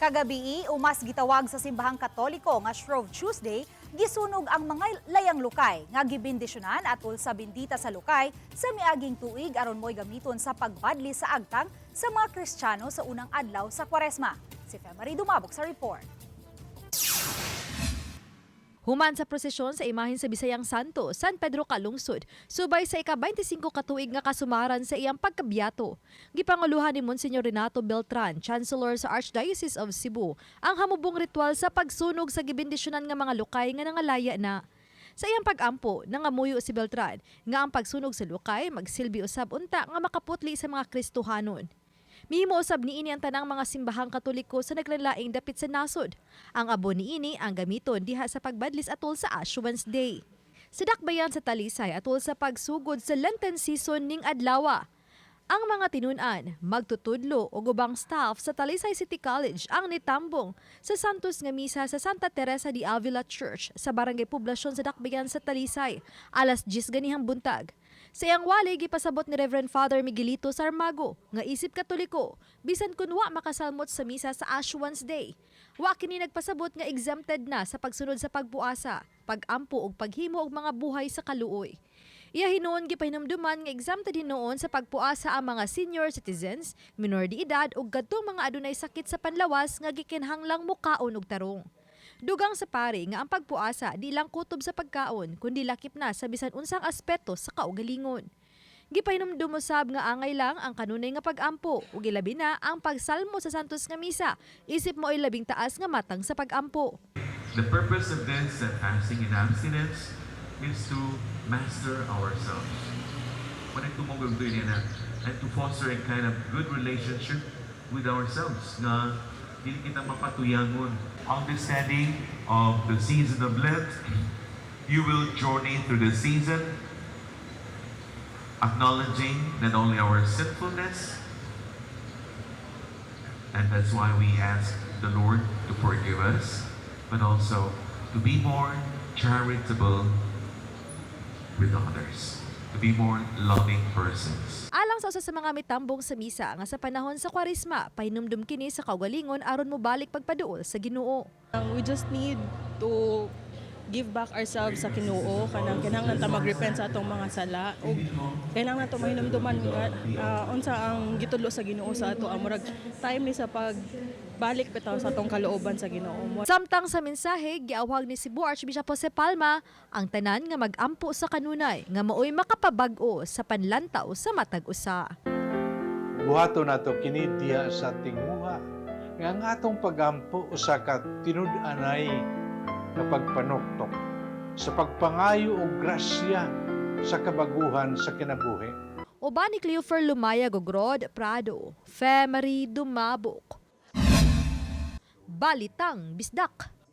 Kagabi, umas gitawag sa simbahang katoliko nga Shrove Tuesday, gisunog ang mga layang lukay nga gibindisyonan atol sa bindita sa lukay sa miaging tuig aron mo'y gamiton sa pagbadli sa agtang sa mga Kristiyano sa unang adlaw sa Kwaresma. Si Femari Dumabok sa report. Human sa prosesyon sa imahin sa Bisayang Santo, San Pedro Kalungsod, subay sa ika-25 katuig nga kasumaran sa iyang pagkabiyato. Gipanguluhan ni Monsignor Renato Beltran, Chancellor sa Archdiocese of Cebu, ang hamubong ritual sa pagsunog sa gibindisyonan nga mga lukay nga nangalaya na. Sa iyang pag-ampo, nangamuyo si Beltran nga ang pagsunog sa lukay magsilbi usab unta nga makaputli sa mga Kristohanon. Mihimo usab niini ang tanang mga simbahang katoliko sa naglanlaing dapit sa nasod. Ang abo niini ang gamiton diha sa pagbadlis atol sa Ash Wednesday. Sa dakbayan sa Talisay atol sa pagsugod sa Lenten season ning adlawa. Ang mga tinunan, magtutudlo o gubang staff sa Talisay City College ang nitambong sa Santos nga misa sa Santa Teresa de Avila Church sa Barangay Poblasyon sa Dakbayan sa Talisay, alas 10 ganihang buntag. Sa iyang wali, gipasabot ni Reverend Father Miguelito Sarmago, nga isip katoliko, bisan kun wa makasalmot sa misa sa Ash Wednesday. Wa kini nagpasabot nga exempted na sa pagsunod sa pagpuasa, pagampo ug paghimo og mga buhay sa kaluoy. Iya hinuon gipahinumduman nga exempted hinuon sa pagpuasa ang mga senior citizens, minor de edad ug kadtong mga adunay sakit sa panlawas nga gikinhanglang mukaon og tarong. Dugang sa pare nga ang pagpuasa di lang kutob sa pagkaon kundi lakip na sa bisan unsang aspeto sa kaugalingon. Gipahinumdum usab nga angay lang ang kanunay nga pagampo ug ilabi na ang pagsalmo sa Santos nga misa. Isip mo ay labing taas nga matang sa pagampo. The purpose of this uh, fasting and abstinence is to master ourselves. When ito mo gagawin na, and to foster a kind of good relationship with ourselves na hindi kita mapatuyangon. Understanding of the season of Lent, you will journey through the season acknowledging not only our sinfulness, and that's why we ask the Lord to forgive us, but also to be more charitable with others, to be more loving persons. Alang sa usa sa mga mitambong sa misa nga sa panahon sa Kwaresma, pahinumdum kini sa kaugalingon aron mo balik pagpaduol sa Ginoo. We just need to give back ourselves sa Ginoo kanang kinahanglan ta mag-repent sa atong mga sala. Ug kinahanglan to mahinumduman nga ah, unsa ang gitudlo sa Ginoo sa ato. Ang murag time ni sa pag balik bitaw sa atong kalooban sa Ginoo. Samtang sa mensahe, giawhag ni Cebu Archbishop Jose Palma ang tanan nga magampo sa kanunay nga maoy makapabag-o sa panlantaw sa matag usa. buhato nato kini diya sa tinguha. Nga ang atong pagampo usa ka tinud-anay nga pagpanuktok sa pagpangayo og grasya sa kabaguhan sa kinabuhi. Uban ni Cleofer Lumaya Gogrod Prado, Femery Dumabok. Balitang Bisdak.